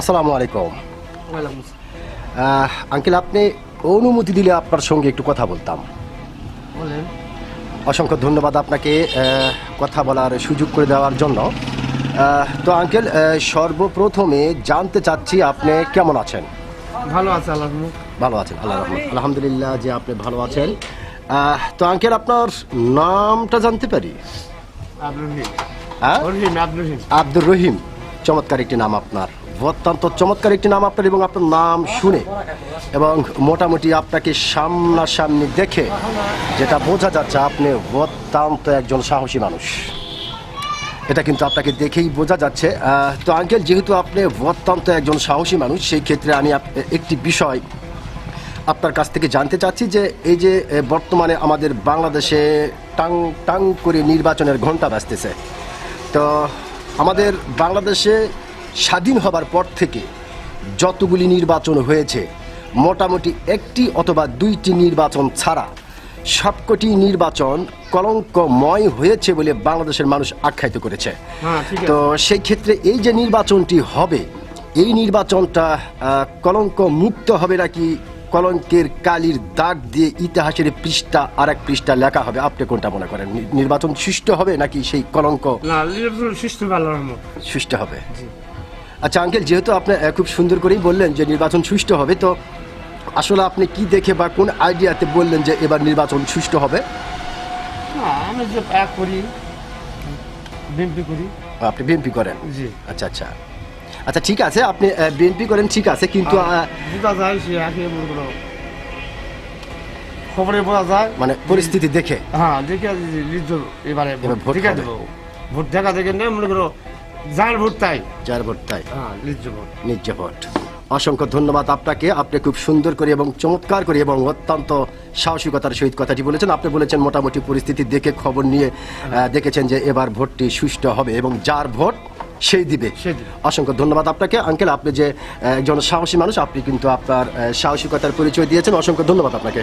আসসালামু আলাইকুম। আঙ্কেল আপনি অনুমতি দিলে আপনার সঙ্গে একটু কথা বলতাম। বলেন। অসংখ্য ধন্যবাদ আপনাকে কথা বলার সুযোগ করে দেওয়ার জন্য। তো আঙ্কেল সর্বপ্রথমে জানতে চাচ্ছি আপনি কেমন আছেন? ভালো আছে আল্লাহ ভালো আছেন আল্লাহ রহমান আলহামদুলিল্লাহ যে আপনি ভালো আছেন। তো আঙ্কেল আপনার নামটা জানতে পারি? হ্যাঁ? রহিম। আব্দুর রহিম। চমৎকার একটি নাম আপনার। অত্যন্ত চমৎকার একটি নাম আপনার এবং আপনার নাম শুনে এবং মোটামুটি আপনাকে সামনাসামনি দেখে যেটা বোঝা যাচ্ছে আপনি অত্যন্ত একজন সাহসী মানুষ। এটা কিন্তু আপনাকে দেখেই বোঝা যাচ্ছে। তো আঙ্কেল, যেহেতু আপনি অত্যন্ত একজন সাহসী মানুষ, সেই ক্ষেত্রে আমি একটি বিষয় আপনার কাছ থেকে জানতে চাচ্ছি যে এই যে বর্তমানে আমাদের বাংলাদেশে টাং টাং করে নির্বাচনের ঘণ্টা বাজতেছে। তো আমাদের বাংলাদেশে স্বাধীন হবার পর থেকে যতগুলি নির্বাচন হয়েছে মোটামুটি একটি অথবা দুইটি নির্বাচন ছাড়া সবকটি নির্বাচন কলঙ্কময় হয়েছে বলে বাংলাদেশের মানুষ আখ্যায়িত করেছে। হ্যাঁ তো সেই ক্ষেত্রে এই যে নির্বাচনটি হবে এই নির্বাচনটা কলঙ্ক মুক্ত হবে নাকি কলঙ্কের কালির দাগ দিয়ে ইতিহাসের পৃষ্ঠা আর এক পৃষ্ঠা লেখা হবে? আপনি কোনটা মনে করেন? নির্বাচন সুষ্ঠু হবে নাকি সেই কলঙ্ক না ভালো সুষ্ঠু হবে? আচ্ছা আঙ্কেল যেহেতু আপনি খুব সুন্দর করেই বললেন যে নির্বাচন সুষ্ঠু হবে তো আসলে আপনি কি দেখে বা কোন আইডিয়াতে বললেন যে এবার নির্বাচন সুষ্ঠু হবে? না আমি যে এক করি বিএনপি করি। আপনি বিএনপি করেন? জি। আচ্ছা আচ্ছা। আচ্ছা ঠিক আছে আপনি বিএনপি করেন ঠিক আছে কিন্তু বোঝা যায় সে একে মনে খবরে বোঝা যায় মানে পরিস্থিতি দেখে। হ্যাঁ দেখে এবার ভোট। দেখা দেবো। ভোট দেখা দেখে না মনে করো যার ভোট তাই। যার ভোট তাই। হ্যাঁ ভোট। নিজ ভোট। অসংখ্য ধন্যবাদ আপনাকে। আপনি খুব সুন্দর করে এবং চমৎকার করে এবং অত্যন্ত সাহসিকতার সহিত কথাটি বলেছেন। আপনি বলেছেন মোটামুটি পরিস্থিতি দেখে খবর নিয়ে দেখেছেন যে এবার ভোটটি সুষ্ঠু হবে এবং যার ভোট সেই দিবে। অসংখ্য ধন্যবাদ আপনাকে। আঙ্কেল আপনি যে একজন সাহসী মানুষ আপনি কিন্তু আপনার সাহসিকতার পরিচয় দিয়েছেন। অসংখ্য ধন্যবাদ আপনাকে।